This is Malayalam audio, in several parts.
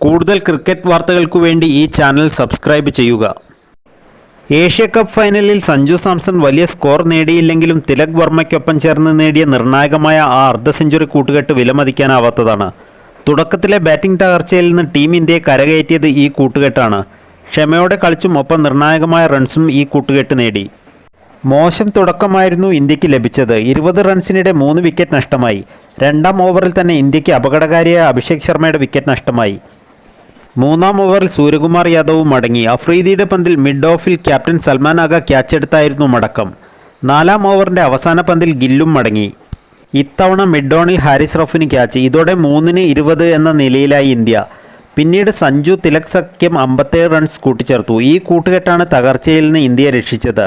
കൂടുതൽ ക്രിക്കറ്റ് വാർത്തകൾക്കു വേണ്ടി ഈ ചാനൽ സബ്സ്ക്രൈബ് ചെയ്യുക. ഏഷ്യ കപ്പ് ഫൈനലിൽ സഞ്ജു സാംസൺ വലിയ സ്കോർ നേടിയില്ലെങ്കിലും തിലക് വർമ്മയ്ക്കൊപ്പം ചേർന്ന് നേടിയ നിർണായകമായ ആ അർദ്ധ സെഞ്ചുറി കൂട്ടുകെട്ട് വിലമതിക്കാനാവാത്തതാണ്. തുടക്കത്തിലെ ബാറ്റിംഗ് തകർച്ചയിൽ നിന്ന് ടീം ഇന്ത്യയെ കരകയറ്റിയത് ഈ കൂട്ടുകെട്ടാണ്. ക്ഷമയോടെ കളിച്ചും ഒപ്പം നിർണായകമായ റൺസും ഈ കൂട്ടുകെട്ട് നേടി. മോശം തുടക്കമായിരുന്നു ഇന്ത്യയ്ക്ക് ലഭിച്ചത്. ഇരുപത് റൺസിനിടെ മൂന്ന് വിക്കറ്റ് നഷ്ടമായി. രണ്ടാം ഓവറിൽ തന്നെ ഇന്ത്യയ്ക്ക് അപകടകാരിയായ അഭിഷേക് ശർമ്മയുടെ വിക്കറ്റ് നഷ്ടമായി. മൂന്നാം ഓവറിൽ സൂര്യകുമാർ യാദവും മടങ്ങി അഫ്രീദിയുടെ പന്തിൽ മിഡ് ഓഫിൽ ക്യാപ്റ്റൻ സൽമാൻ ആഗ ക്യാച്ചെടുത്തായിരുന്നു മടക്കം. നാലാം ഓവറിന്റെ അവസാന പന്തിൽ ഗില്ലും മടങ്ങി. ഇത്തവണ മിഡ് ഓണിൽ ഹാരിസ് റഫിന് ക്യാച്ച് ഇതോടെ മൂന്നിന് ഇരുപത് എന്ന നിലയിലായി ഇന്ത്യ. പിന്നീട് സഞ്ജു തിലക് സഖ്യം അമ്പത്തേഴ് റൺസ് കൂട്ടിച്ചേർത്തു. ഈ കൂട്ടുകെട്ടാണ് തകർച്ചയിൽ നിന്ന് ഇന്ത്യയെ രക്ഷിച്ചത്.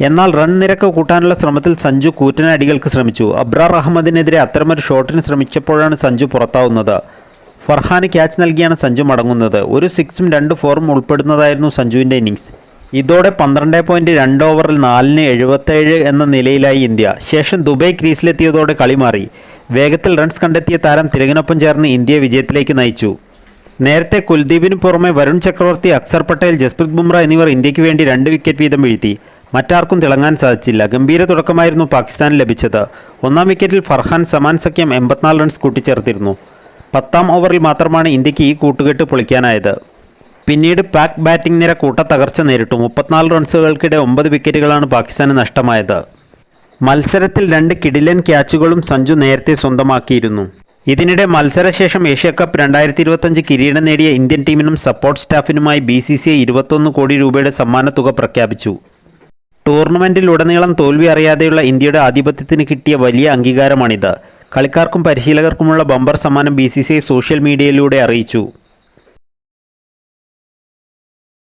എന്നാൽ റൺ നിരക്ക് കൂട്ടാനുള്ള ശ്രമത്തിൽ സഞ്ജു കൂറ്റൻ അടികൾക്ക് ശ്രമിച്ചു. അബ്രാർ അഹമ്മദിനെതിരെ അത്തരമൊരു ഷോട്ടിന് ശ്രമിച്ചപ്പോഴാണ് സഞ്ജു പുറത്താവുന്നത്. ഫർഹാന് ക്യാച്ച് നൽകിയാണ് സഞ്ജു മടങ്ങുന്നത്. ഒരു സിക്സും രണ്ട് ഫോറും ഉൾപ്പെടുന്നതായിരുന്നു സഞ്ജുവിന്റെ ഇന്നിങ്സ് ഇതോടെ പന്ത്രണ്ട് പോയിന്റ് രണ്ട് ഓവറിൽ നാലിന് എഴുപത്തേഴ് എന്ന നിലയിലായി ഇന്ത്യ. ശേഷം ദുബൈ ക്രീസിലെത്തിയതോടെ കളി മാറി. വേഗത്തിൽ റൺസ് കണ്ടെത്തിയ താരം തിലകിനൊപ്പം ചേർന്ന് ഇന്ത്യയെ വിജയത്തിലേക്ക് നയിച്ചു. നേരത്തെ കുൽദീപിന് പുറമെ വരുൺ ചക്രവർത്തി അക്സർ പട്ടേൽ ജസ്പ്രീത് ബുംറ എന്നിവർ ഇന്ത്യയ്ക്ക് വേണ്ടി രണ്ട് വിക്കറ്റ് വീതം വീഴ്ത്തി. മറ്റാർക്കും തിളങ്ങാൻ സാധിച്ചില്ല. ഗംഭീര തുടക്കമായിരുന്നു പാകിസ്ഥാൻ ലഭിച്ചത്. ഒന്നാം വിക്കറ്റിൽ ഫർഹാൻ സമാൻ സഖ്യം എൺപത്തിനാല് റൺസ് കൂട്ടിച്ചേർത്തിരുന്നു. പത്താം ഓവറിൽ മാത്രമാണ് ഇന്ത്യയ്ക്ക് ഈ കൂട്ടുകെട്ട് പൊളിക്കാനായത്. പിന്നീട് പാക് ബാറ്റിംഗ് നിര കൂട്ടത്തകർച്ച നേരിട്ടു. മുപ്പത്തിനാല് റൺസുകൾക്കിടെ ഒമ്പത് വിക്കറ്റുകളാണ് പാകിസ്ഥാന് നഷ്ടമായത്. മത്സരത്തിൽ രണ്ട് കിഡിലൻ ക്യാച്ചുകളും സഞ്ജു നേരത്തെ സ്വന്തമാക്കിയിരുന്നു. ഇതിനിടെ മത്സരശേഷം ഏഷ്യ കപ്പ് രണ്ടായിരത്തി ഇരുപത്തഞ്ച് കിരീടം നേടിയ ഇന്ത്യൻ ടീമിനും സപ്പോർട്ട് സ്റ്റാഫിനുമായി ബി സി സി ഐ ഇരുപത്തൊന്ന് കോടി രൂപയുടെ സമ്മാനത്തുക പ്രഖ്യാപിച്ചു. ടൂർണമെന്റിലുടനീളം തോൽവി അറിയാതെയുള്ള ഇന്ത്യയുടെ ആധിപത്യത്തിന് കിട്ടിയ വലിയ അംഗീകാരമാണിത്. കളിക്കാർക്കും പരിശീലകർക്കുമുള്ള ബമ്പർ സമ്മാനം ബി സോഷ്യൽ മീഡിയയിലൂടെ അറിയിച്ചു.